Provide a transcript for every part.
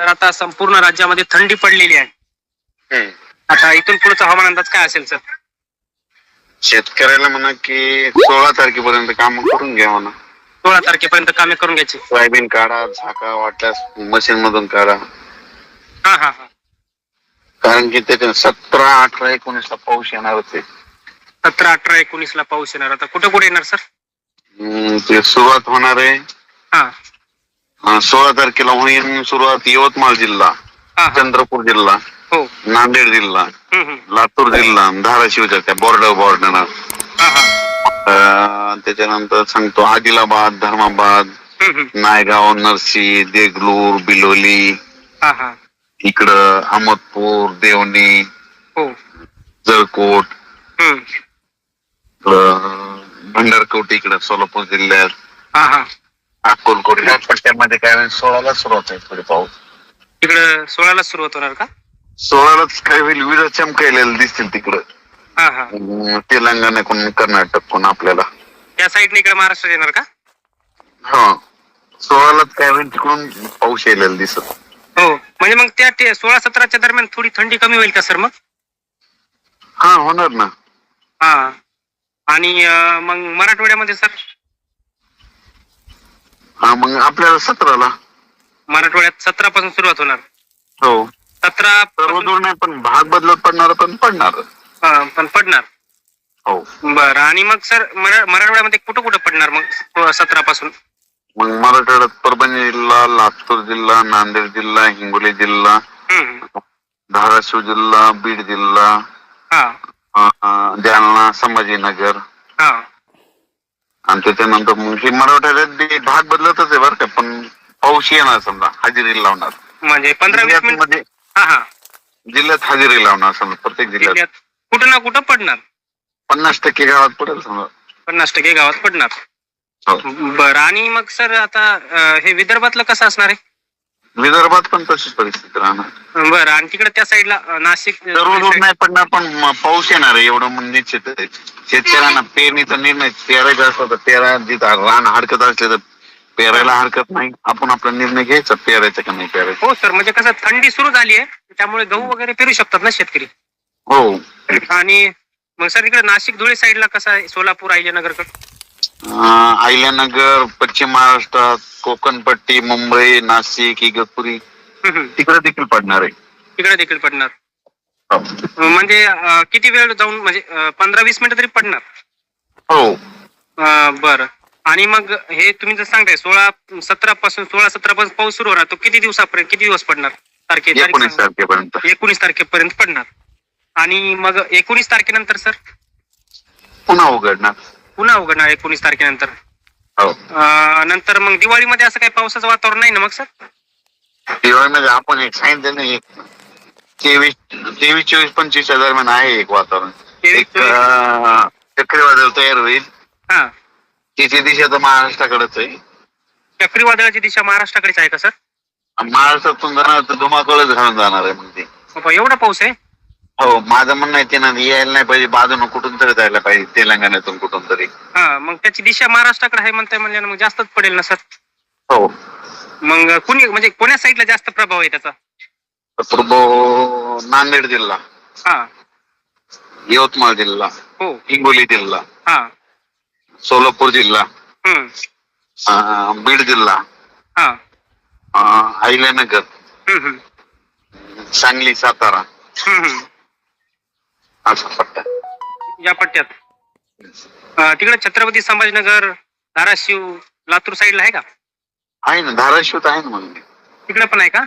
तर आता संपूर्ण राज्यामध्ये थंडी पडलेली आहे. आता इथून पुढचा हवामान अंदाज काय असेल सर? शेतकऱ्याला म्हणा की सोळा तारखेपर्यंत काम करून घ्या म्हणा. सोळा तारखेपर्यंत कामे करून घ्यायची. सोयाबीन काढा झाका वाटल्यास मशीन मधून काढा. हा हा हा. कारण की त्याच्या सतरा अठरा एकोणीसला पाऊस येणारच आहे सतरा अठरा एकोणीस ला पाऊस येणार. आता कुठे कुठे येणार सर? ते सुरुवात होणार आहे. हा. सोळा तारखेला होईल सुरुवात यवतमाळ जिल्हा हा हा. चंद्रपूर जिल्हा हो. नांदेड जिल्हा हम्म, हम्म. लातूर जिल्हा धाराशिवच्या त्या बॉर्डर बॉर्डर हा हा. त्याच्यानंतर सांगतो आदिलाबाद धर्माबाद हम्म, हम्म. नायगाव नरसी देगलूर बिलोली हा हा. इकडं अहमदपूर देवणी हो. जळकोट हम्म. इकडं भंडारकोट इकडं सोलापूर जिल्ह्यात. हा हा. अक्कलकोट पट्ट्यामध्ये काय होईल? सोळाला सुरुवात आहे थोडी पाऊस तिकडं सोळाला सुरुवात होणार का? सोळालाच काय होईल? विजा चमकायलेलं दिसतील तिकडं. हा हा. तेलंगणाकडून कर्नाटककडून आपल्याला. त्या साईडने इकडे महाराष्ट्रात येणार का? हा. सोळालाच काय होईल तिकडून पाऊस यायलेला दिसत. हो. म्हणजे मग त्या ते सोळा सतराच्या दरम्यान थोडी थंडी कमी होईल का सर मग? हा होणार ना. हा. आणि अं, मग मराठवाड्यामध्ये सर? हा मग आपल्याला सतराला. मराठवाड्यात सतरा पासून सुरुवात होणार. हो. सतरा सर्व दूर नाही पण भाग बदलत पडणार पण पडणार. पण पडणार. हो. बरं आणि मग सर मरा- मराठवाड्यामध्ये कुठं कुठं पडणार मग सतरा पासून? मग मराठवाड्यात परभणी जिल्हा लातूर जिल्हा नांदेड जिल्हा हिंगोली जिल्हा हम्म. धाराशिव जिल्हा बीड जिल्हा हा. अं, जालना संभाजीनगर. हा. आणि त्याच्यानंतर मग हे मराठवाड्यात बी भाग बदलतच आहे बरं का पण पाऊस येणार समजा हजेरी लावणार. म्हणजे पंधरा वीस मिनिटमध्ये हा हा. जिल्ह्यात हजेरी लावणार समजा प्रत्येक जिल्ह्यात. जिल्ह्यात कुठं ना कुठं पडणार. पन्नास टक्के गावात पडेल समजा. पन्नास टक्के गावात पडणार. हो. बरं आणि मग सर आता अं, हे विदर्भातलं कसं असणार आहे? विदर्भात पण तशीच परिस्थिती राहणार. बरं आणि तिकडे त्या साईडला नाशिक सर्व दूर नाही पडणार पण म- पाऊस येणार आहे एवढं म्हणजे निश्चित आहे. शेतकऱ्यांना पेरणीचा निर्णय पेरायचा असला तर पेरा जिथं रान हरकत असले तर पेरायला हरकत नाही. आपण आपला निर्णय घ्यायचा पेरायचा का नाही पेरायचा. हो सर म्हणजे कसं थंडी सुरू झाली आहे त्यामुळे गहू वगैरे पेरू शकतात ना शेतकरी? हो. आणि मग सर इकडे नाशिक धुळे साईडला कसं आहे? सोलापूर अहिल्यानगरकडे? अं, अहिल्यानगर पश्चिम महाराष्ट्रात कोकणपट्टी मुंबई नाशिक इगतपुरी. तिकडे देखील पडणार आहे. तिकडे देखील पडणार. हो. म्हणजे अं, किती वेळ जाऊन म्हणजे पंधरा वीस मिनिटं तरी पडणार? हो. अं, बरं. आणि मग हे तुम्ही जर सांगताय सोळा सतरा पासून सोळा सतरा पासून पाऊस सुरू होणार तो किती दिवसापर्यंत किती दिवस पडणार? तारखे तारीख एकोणीस सांगा. तारखेपर्यंत. एकोणीस तारखेपर्यंत पडणार. आणि मग एकोणीस तारखेनंतर सर? पुन्हा उघडणार. पुन्हा उघडणार एकोणीस तारखेनंतर. हो. अं, नंतर मग दिवाळीमध्ये असं काही पावसाचं वातावरण नाही ना मग सर? दिवाळीमध्ये आपण एक सांगितलं ना एक तेवीस तेवीस चोवीस पंचवीसच्या दरम्यान आहे एक वातावरण. तेवीस, एक चोवीस. अं, चक्रीवादळ तयार होईल. हा. तिची दिशा तर महाराष्ट्राकडेच आहे. चक्रीवादळाची दिशा महाराष्ट्राकडेच आहे का सर? महाराष्ट्रातून जाणार तर धुमाकूळच घालून जाणार आहे मग ते. बाबा, एवढा पाऊस आहे? हो माझं म्हणणं आहे त्यांना यायला नाही पाहिजे बाजून कुठून तरी जायला पाहिजे तेलंगणातून कुठून तरी. हा मग त्याची दिशा महाराष्ट्राकडे आहे म्हणताय म्हणजे मग जास्तच पडेल ना सर? हो. मग कुणी म्हणजे कोण्या साईडला जास्त प्रभाव आहे त्याचा? तो नांदेड जिल्हा. हा. यवतमाळ जिल्हा. हो. हिंगोली जिल्हा. हा. सोलापूर जिल्हा. हम्म. अं, बीड जिल्हा. हा. अं, अहिल्यानगर हम्म हम्म. सांगली सातारा. हम्म हम्म. या पट्ट्यात. तिकडे छत्रपती संभाजीनगर धाराशिव लातूर साईडला आहे का? आहे ना धाराशिव आहे ना मग तिकडे पण आहे का?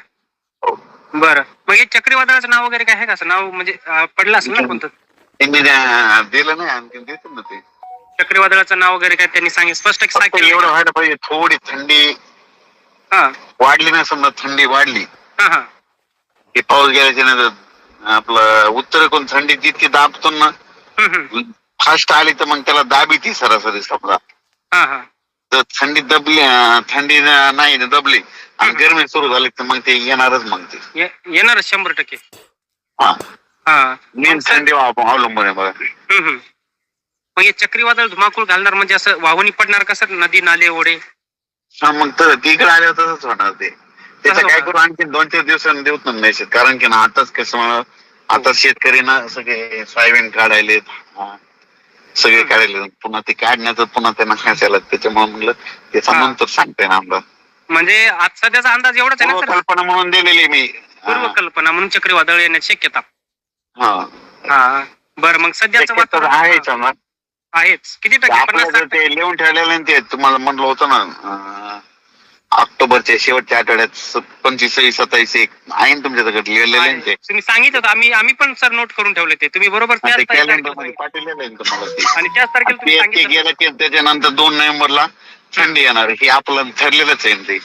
हो. बरं. मग हे चक्रीवादळाचं नाव वगैरे काय आहे का असं? नाव म्हणजे पडलं असेल ना कोणतं? त्यांनी दिलं नाही आणखी देतील ना ते. चक्रीवादळाचं नाव वगैरे काय त्यांनी सांगितलं? स्पष्ट एवढं? व्हायला पाहिजे थोडी थंडी हा. वाढली ना समजा थंडी वाढली. हा हा. की पाऊस गेल्याच्यानंतर आपलं उत्तरेकडून थंडी जितकी दाबतो ना फास्ट आली तर मग त्याला दाबी ती सरासरी समजा. तर थंडी दबली थंडी न- नाही दबली आणि गरमी सुरू झाली तर मग ते येणारच मग ते. येणारच शंभर टक्के. हा. हा. मेन थंडी अवलंबून आहे बघा. मग हे चक्रीवादळ धुमाकूळ घालणार म्हणजे असं वाहूनी पडणार का सर नदी नाले ओढे? मग तर तिकडे आल्यावर तसंच होणार ते. त्याचं काय. करू? आणखी दोन चार दिवसांनी देऊत ना मेसेज कारण की ना आताच कसं आता शेतकरी ना सगळे सोयाबीन काढायलेत. हा. सगळे. काढायले पुन्हा ते काढण्याचं पुन्हा त्यांना खायला त्याच्यामुळे म्हणलं त्याचा हा. नंतर सांगते ना आमदार. म्हणजे आज सध्याचा अंदाज एवढाच आहे ना कल्पना म्हणून दिलेली मी. पूर्व हा. कल्पना म्हणून चक्रीवादळ येण्याची शक्यता. हा. हा. बरं मग सध्याचं वातावरण आहेच हा, किती टक्के? ते लिहून ठेवलेलं ते तुम्हाला म्हणलं होतं ना. ऑक्टोबरच्या शेवटच्या आठवड्यात पंचवीस सव्वीस सत्तावीस एक आहे ना तुमच्याकडे लिहिलेलं ते. तुम्ही सांगितलं होतं आम्ही आम्ही पण सर नोट करून ठेवले ते. तुम्ही बरोबर त्याच ते तारखेला कॅलेंडरमध्ये सांगितलं. पाठवलेलं आहे ना तुम्हाला ते. आणि त्याच तारखेला तुम्ही ते- ते सांगितलं गेलं की त्याच्यानंतर दोन नोव्हेंबरला थंडी येणार आहे. हे आपलं ठरलेलंच आहे ना ते.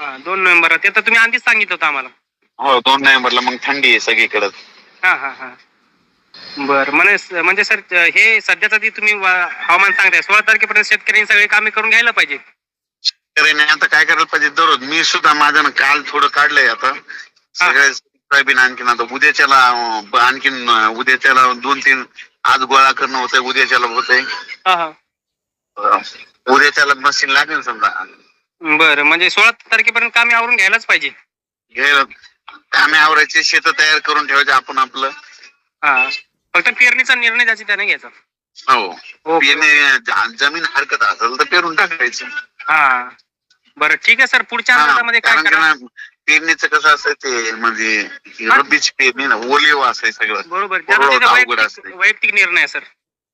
हा, दोन नोव्हेंबर ते तर तुम्ही आधीच सांगितलं होतं आम्हाला. हो दोन नोव्हेंबरला मग थंडी आहे सगळीकडे. हा हा हा. बर म्हणजे म्हणजे सर हे सध्याचा जे तुम्ही वा- हवामान सांगताय. सोळा तारखेपर्यंत शेतकऱ्यांनी सगळे कामे करून घ्यायला पाहिजे. आता काय करायला पाहिजे? दररोज मी सुद्धा माझ्या ना काल थोडं काढलंय आता. सगळे सोयाबीन आणखीन आता उद्याच्याला आणखीन उद्याच्याला दोन तीन आज गोळा करणं होतंय उद्याच्याला होतंय. उद्याच्याला मशीन लागेल समजा. बरं म्हणजे सोळा तारखेपर्यंत कामे आवरून घ्यायलाच पाहिजे. घ्यायला कामे आवरायचे शेत तयार करून ठेवायचे आपण आपलं. फक्त पेरणीचा निर्णय ज्याची त्याने घ्यायचा. हो. पेरणे जमीन हरकत असेल तर पेरून टाकायचं. हा. बरं ठीक आहे सर पुढच्या अंदाजामध्ये काय कारण की करा ना, पेरणीचं कसं असतं ते म्हणजे ही हा? रब्बीची पेरणी ना ओलीव असते सगळं. बरोबर कोरडवाहू अवघड वैयक्तिक असते. वैयक्तिक निर्णय आहे सर.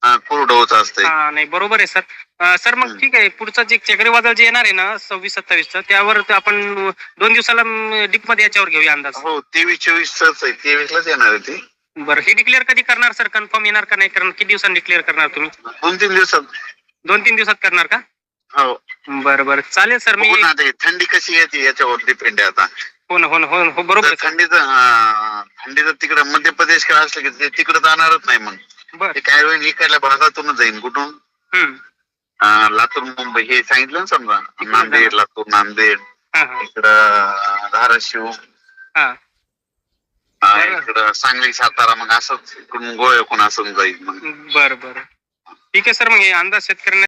हा कोरडवच हा नाही बरोबर आहे सर. अं, सर मग हम्म. ठीक आहे पुढचं जे चक्रीवादळ जे येणार आहे ना सव्वीस सत्तावीसचं त्यावर ते आपण दोन दिवसाला डीपमध्ये याच्यावर घेऊया अंदाज. हो तेवीस चोवीस आहे तेवीस लाच येणार आहे ते. बरं हे डिक्लेअर कधी करणार सर? कन्फर्म येणार का नाही? करणार किती दिवसांनी डिक्लेअर करणार तुम्ही? दोन तीन दिवसात. दोन तीन दिवसात करणार का? हो. बरं बरं. चालेल सर मी बघू ना ते थंडी कशी येते याच्यावर डिपेंड आहे आता. हो ना हो ना हो ना, हो बरोबर जर आहे सर. थंडीचं थंडीचं तिकडे मध्य प्रदेश काय असलं की ते तिकडे जाणारच नाही मग. बर. ते काय होईल इकडल्या भागातूनच जाईल कुठून? हम्म. अं, लातूर मुंबई हे सांगितलं ना समजा. नांदेड लातूर नांदेड. हा हा. इकडं अं, धाराशिव. हा. अं, बरं. इकडं सांगली सातारा मग असंच इकडून गोव्याकडून असं जाईल मग. बरं बरं. ठीक आहे सर. मग हे अंदाज शेतकऱ्यांना